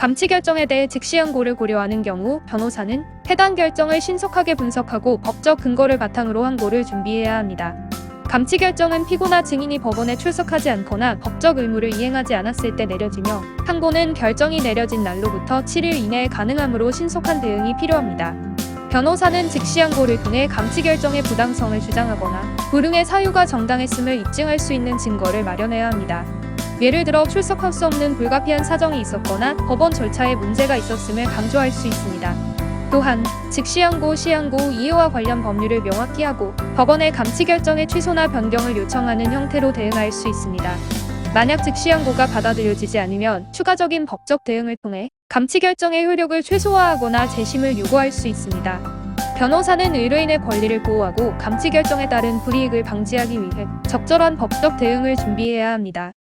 감치 결정에 대해 즉시 항고를 고려하는 경우 변호사는 해당 결정을 신속하게 분석하고 법적 근거를 바탕으로 항고를 준비해야 합니다. 감치 결정은 피고나 증인이 법원에 출석하지 않거나 법적 의무를 이행하지 않았을 때 내려지며 항고는 결정이 내려진 날로부터 7일 이내에 가능하므로 신속한 대응이 필요합니다. 변호사는 즉시 항고를 통해 감치 결정의 부당성을 주장하거나 불응의 사유가 정당했음을 입증할 수 있는 증거를 마련해야 합니다. 예를 들어 출석할 수 없는 불가피한 사정이 있었거나 법원 절차에 문제가 있었음을 강조할 수 있습니다. 또한 즉시 항고, 시항고, 이해와 관련 법률을 명확히 하고 법원의 감치 결정의 취소나 변경을 요청하는 형태로 대응할 수 있습니다. 만약 즉시 항고가 받아들여지지 않으면 추가적인 법적 대응을 통해 감치 결정의 효력을 최소화하거나 재심을 요구할 수 있습니다. 변호사는 의뢰인의 권리를 보호하고 감치 결정에 따른 불이익을 방지하기 위해 적절한 법적 대응을 준비해야 합니다.